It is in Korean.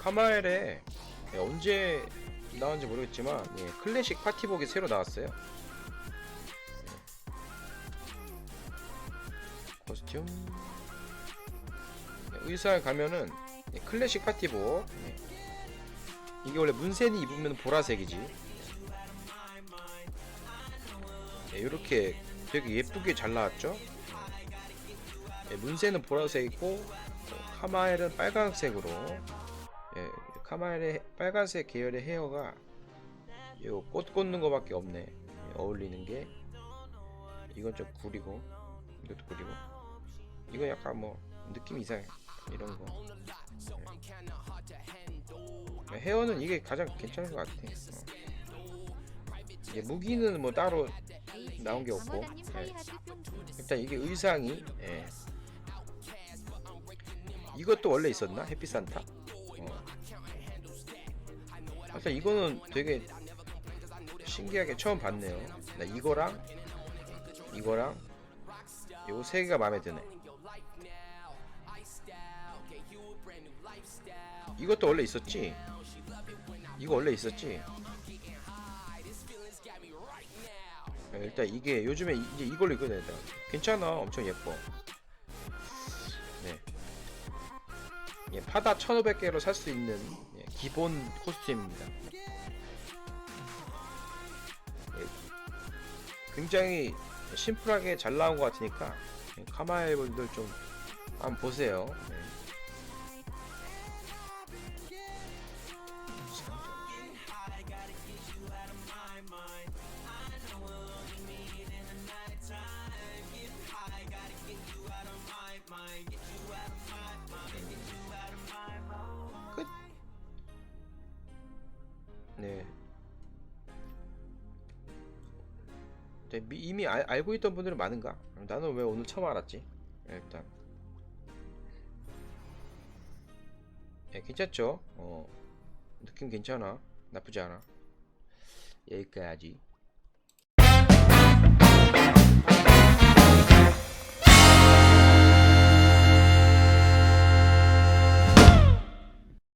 카마엘에 예, 언제 나온지 모르겠지만 예, 클래식 파티복이 새로 나왔어요. 예. 코스튬 예, 의상 가면은 예, 클래식 파티복 예. 이게 원래 문센이 입으면 보라색이지. 이렇게 되게 예쁘게 잘 나왔죠. 예, 문센은 보라색이고 어, 카마엘은 빨간색으로 예, 카마엘의 빨간색 계열의 헤어가 요 꽃 꽂는 거밖에 없네. 예, 어울리는 게. 이건 좀 구리고 이것도 구리고. 이건 약간 뭐 느낌 이상해. 이런 거. 예. 헤어는 이게 가장 괜찮은 것 같아. 어. 이게 무기는 뭐 따로 나온 게 없고. 뿅 일단 이게 의상이 예. 이것도 원래 있었나? 햇빛 산타? 어. 일단 이거는 되게 신기하게 처음 봤네요. 나 이거랑 이거랑 요세 개가 마음에 드네. 이것도 원래 있었지? 이거 원래 있었지? 예, 일단 이게 요즘에 이- 이제 이걸로 입고 다니다 괜찮아 엄청 예뻐 네 예, 파다 1500개로 살 수 있는 예, 기본 코스튬입니다. 예, 굉장히 심플하게 잘 나온 것 같으니까 예, 카마엘 분들 좀 한번 보세요. 네. 네. 네, 미- 이미 알, 알고 있던 분들은 많은가? 나는 왜 오늘 처음 알았지? 네, 일단. 예, 괜찮죠? 어, 느낌 괜찮아. 나쁘지 않아. 여기까지.